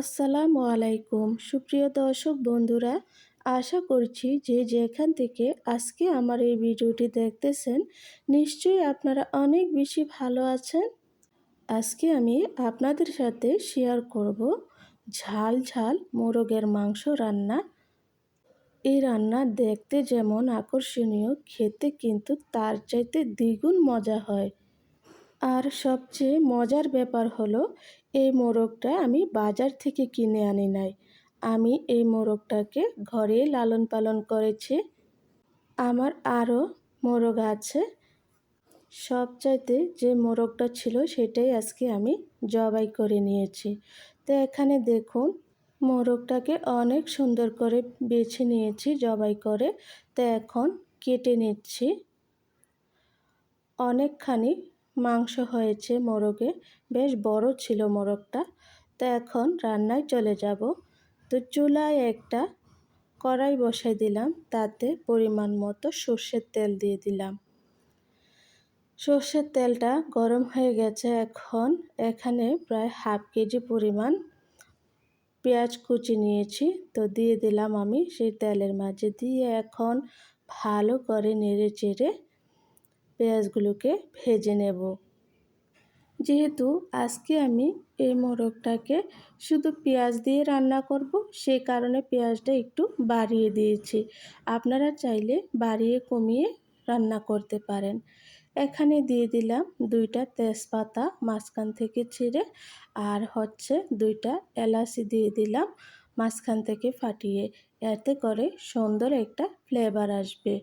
আসসালামু আলাইকুম। সুপ্রিয় দর্শক বন্ধুরা, আশা করছি যে যেখান থেকে আজকে আমার এই ভিডিওটি দেখতেছেন, নিশ্চয়ই আপনারা অনেক বেশি ভালো আছেন। আজকে আমি আপনাদের সাথে শেয়ার করব ঝাল ঝাল মোরগের মাংস রান্না। এই রান্না দেখতে যেমন আকর্ষণীয়, খেতে কিন্তু তার চাইতে দ্বিগুণ মজা হয়। আর সবচেয়ে মজার ব্যাপার হলো এই মোরগটা আমি বাজার থেকে কিনে আনি নাই। আমি এই মোরগটাকে ঘরে লালন পালন করেছি। আমার আরও মোরগ আছে। সবচাইতে যে মোরগটা ছিল সেটাই আজকে আমি জবাই করে নিয়েছি। তো এখানে দেখুন, মোরগটাকে অনেক সুন্দর করে বেছে নিয়েছি, জবাই করে। তো এখন কেটে নিচ্ছি। অনেকখানি মাংস হয়েছে মোরগে। বেশ বড় ছিল মোরগটা। তো এখন রান্নায় চলে যাব। তো চুলায় একটা কড়াই বসাই দিলাম। তাতে পরিমাণ মতো সর্ষের তেল দিয়ে দিলাম। সর্ষের তেলটা গরম হয়ে গেছে এখন। এখানে প্রায় হাফ কেজি পরিমাণ পেঁয়াজ কুচি নিয়েছি। তো দিয়ে দিলাম আমি সেই তেলের মাঝে। দিয়ে এখন ভালো করে নেড়ে চেড়ে পেঁয়াজগুলোকে ভেজে নেব। যেহেতু আজকে আমি এই মোরগটাকে শুধু পেঁয়াজ দিয়ে রান্না করব সেই কারণে পেঁয়াজটা একটু বাড়িয়ে দিয়েছি। আপনারা চাইলে বাড়িয়ে কমিয়ে রান্না করতে পারেন। এখানে দিয়ে দিলাম দুইটা তেজপাতা মাঝখান থেকে ছিঁড়ে, আর হচ্ছে দুইটা এলাচি দিয়ে দিলাম মাঝখান থেকে ফাটিয়ে। এতে করে সুন্দর একটা ফ্লেভার আসবে।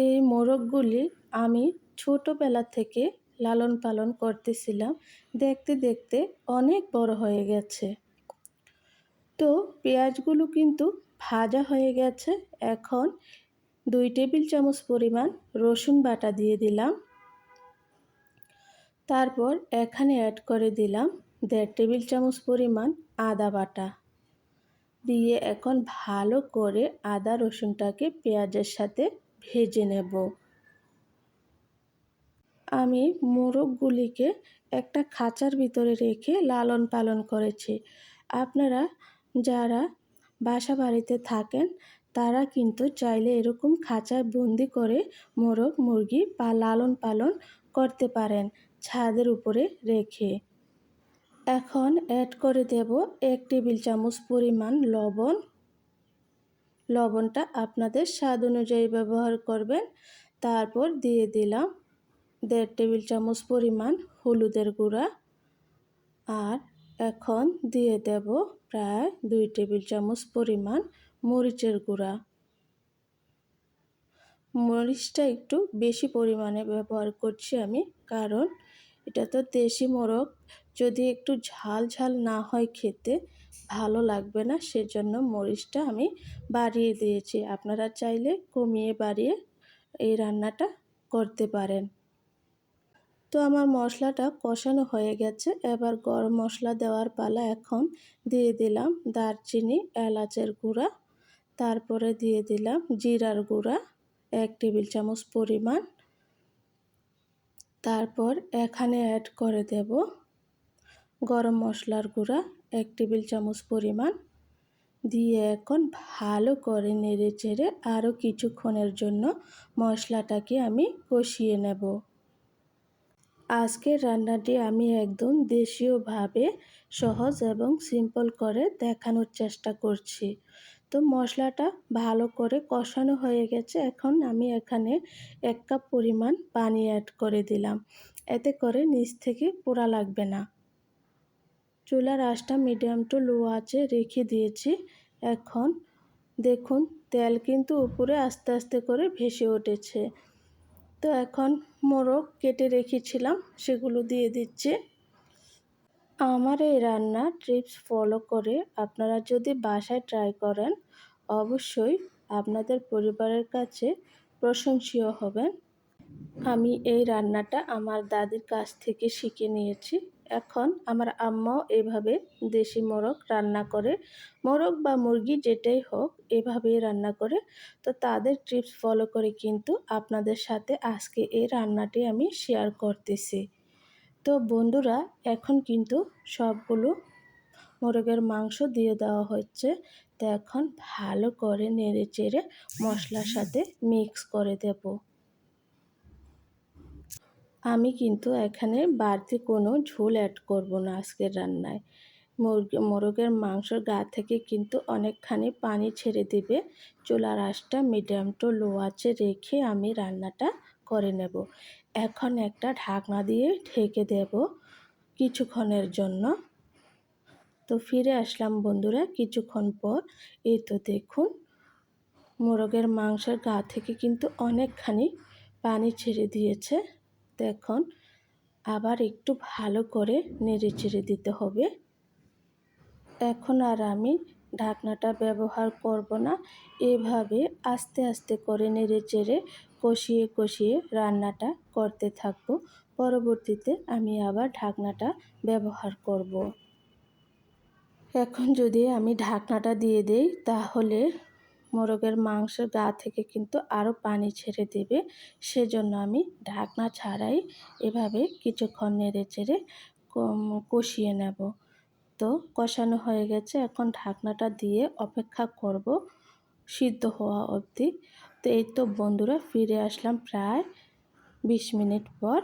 এই মোরগগুলি আমি ছোটোবেলা থেকে লালন পালন করতেছিলাম। দেখতে দেখতে অনেক বড় হয়ে গেছে। তো পেঁয়াজগুলো কিন্তু ভাজা হয়ে গেছে। এখন দুই টেবিল চামচ পরিমাণ রসুন বাটা দিয়ে দিলাম। তারপর এখানে অ্যাড করে দিলাম দেড় টেবিল চামচ পরিমাণ আদা বাটা। দিয়ে এখন ভালো করে আদা রসুনটাকে পেঁয়াজের সাথে ভেজে নেব। আমি মোরগগুলিকে একটা খাঁচার ভিতরে রেখে লালন পালন করেছি। আপনারা যারা বাসা বাড়িতে থাকেন, তারা কিন্তু চাইলে এরকম খাঁচায় বন্দি করে মোরগ, মুরগি বা লালন পালন করতে পারেন ছাদের উপরে রেখে। এখন অ্যাড করে দেব এক টেবিল চামচ পরিমাণ লবণ লবণটা আপনাদের স্বাদ অনুযায়ী ব্যবহার করবেন। তারপর দিয়ে দিলাম দেড় টেবিল চামচ পরিমাণ হলুদের গুঁড়া। আর এখন দিয়ে দেব প্রায় দুই টেবিল চামচ পরিমাণ মরিচের গুঁড়া। মরিচটা একটু বেশি পরিমাণে ব্যবহার করছি আমি, কারণ এটা তো দেশি মোরগ। যদি একটু ঝাল ঝাল না হয় খেতে ভালো লাগবে না, সেজন্য মরিচটা আমি বাড়িয়ে দিয়েছি। আপনারা চাইলে কমিয়ে বাড়িয়ে এই রান্নাটা করতে পারেন। তো আমার মশলাটা কষানো হয়ে গেছে। এবার গরম মশলা দেওয়ার পালা এখন দিয়ে দিলাম দারচিনি, এলাচের গুঁড়া, তারপরে দিয়ে দিলাম জিরার গুঁড়া, এক টেবিল চামচ পরিমাণ। তারপর এখানে অ্যাড করে দেব গরম মশলার গুঁড়া এক টেবিল চামচ পরিমাণ দিয়ে এখন ভালো করে নেড়ে চেড়ে আরও কিছুক্ষণের জন্য মশলাটাকে আমি কষিয়ে নেব। আজকের রান্নাটি আমি একদম দেশীয়ভাবে সহজ এবং সিম্পল করে দেখানোর চেষ্টা করছি। তো মশলাটা ভালো করে কষানো হয়ে গেছে, এখন আমি এখানে এক কাপ পরিমাণ পানি অ্যাড করে দিলাম। এতে করে নিচ থেকে পোড়া লাগবে না। চুলার আঁচটা মিডিয়াম টু লো আছে রেখে দিয়েছি। এখন দেখুন, তেল কিন্তু উপরে আস্তে আস্তে করে ভেসে উঠেছে। তো এখন মোরগ কেটে রেখেছিলাম, সেগুলো দিয়ে দিচ্ছি। আমার এই রান্না ট্রিপস ফলো করে আপনারা যদি বাসায় ট্রাই করেন, অবশ্যই আপনাদের পরিবারের কাছে প্রশংসীয় হবেন। আমি এই রান্নাটা আমার দাদির কাছ থেকে শিখে নিয়েছি। এখন আমার আম্মাও এভাবে দেশি মোরগ রান্না করে, মোরগ বা মুরগি যেটাই হোক এভাবেই রান্না করে। তো তাদের ট্রিপস ফলো করে কিন্তু আপনাদের সাথে আজকে এই রান্নাটি আমি শেয়ার করতেছি। তো বন্ধুরা, এখন কিন্তু সবগুলো মোরগের মাংস দিয়ে দেওয়া হচ্ছে। তো এখন ভালো করে নেড়ে চেড়ে মশলার সাথে মিক্স করে দেব। আমি কিন্তু এখানে বাড়তি কোনো ঝোল অ্যাড করব না আজকের রান্নায়। মুরগি, মোরগের মাংসর গা থেকে কিন্তু অনেকখানি পানি ছেড়ে দেবে। চুলার আঁচটা মিডিয়াম টু লো আঁচে রেখে আমি রান্নাটা করে নেব। এখন একটা ঢাকনা দিয়ে ঢেকে দেব কিছুক্ষণের জন্য। তো ফিরে আসলাম বন্ধুরা কিছুক্ষণ পর। এই তো দেখুন, মোরগের মাংসের গা থেকে কিন্তু অনেকখানি পানি ছেড়ে দিয়েছে। দেখুন আবার একটু ভালো করে নেড়ে চেড়ে দিতে হবে। এখন আর আমি ঢাকনাটা ব্যবহার করব না। এভাবে আস্তে আস্তে করে নেড়ে চেড়ে কষিয়ে কষিয়ে রান্নাটা করতে থাকব। পরবর্তীতে আমি আবার ঢাকনাটা ব্যবহার করব। এখন যদি আমি ঢাকনাটা দিয়ে দেই তাহলে মোরগের মাংসের গা থেকে কিন্তু আরও পানি ছেড়ে দেবে। সেজন্য আমি ঢাকনা ছাড়াই এভাবে কিছুক্ষণ নেড়ে চেড়ে কষিয়ে নেব। তো কষানো হয়ে গেছে। এখন ঢাকনাটা দিয়ে অপেক্ষা করব সিদ্ধ হওয়া অবধি। তো এই তো বন্ধুরা, ফিরে আসলাম প্রায় বিশ মিনিট পর।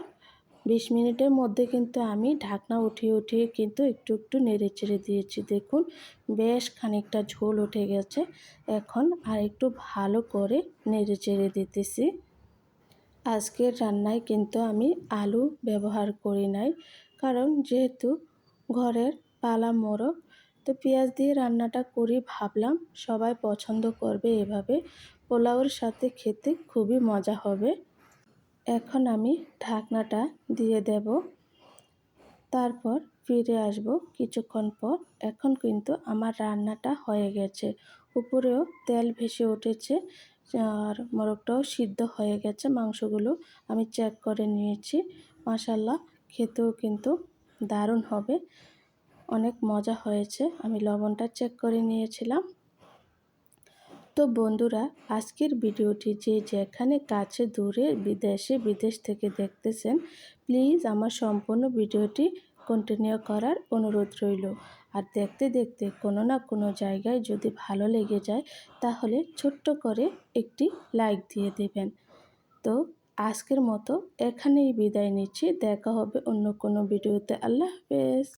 বিশ মিনিটের মধ্যে কিন্তু আমি ঢাকনা উঠিয়ে উঠিয়ে কিন্তু একটু একটু নেড়ে চেড়ে দিয়েছি। দেখুন, বেশ খানিকটা ঝোল উঠে গেছে। এখন আর একটু ভালো করে নেড়ে চেড়ে দিতেছি। আজকের রান্নায় কিন্তু আমি আলু ব্যবহার করি নাই, কারণ যেহেতু ঘরের পালা মোড়ক, তো পেঁয়াজ দিয়ে রান্নাটা করি ভাবলাম সবাই পছন্দ করবে এভাবে। পোলাওর সাথে খেতে খুবই মজা হবে। এখন আমি ঢাকনাটা দিয়ে দেব। তারপর ফিরে আসব কিছুক্ষণ পর। এখন কিন্তু আমার রান্নাটা হয়ে গেছে। উপরেও তেল ভেসে উঠেছে আর মোরগটাও সিদ্ধ হয়ে গেছে। মাংসগুলো আমি চেক করে নিয়েছি। মাসাল্লাহ খেতেও কিন্তু দারুণ হবে। অনেক মজা হয়েছে। আমি লবণটা চেক করে নিয়েছিলাম। তো বন্ধুরা, আজকের ভিডিওটি যে যেখানে কাছে দূরে বিদেশে, বিদেশ থেকে দেখতেছেন, প্লিজ আমার সম্পূর্ণ ভিডিওটি কন্টিনিউ করার অনুরোধ রইল। আর দেখতে দেখতে কোনো না কোনো জায়গায় যদি ভালো লেগে যায়, তাহলে ছোট্ট করে একটি লাইক দিয়ে দেবেন। তো আজকের মতো এখানেই বিদায় নিচ্ছি। দেখা হবে অন্য কোনো ভিডিওতে। আল্লাহ হাফেজ।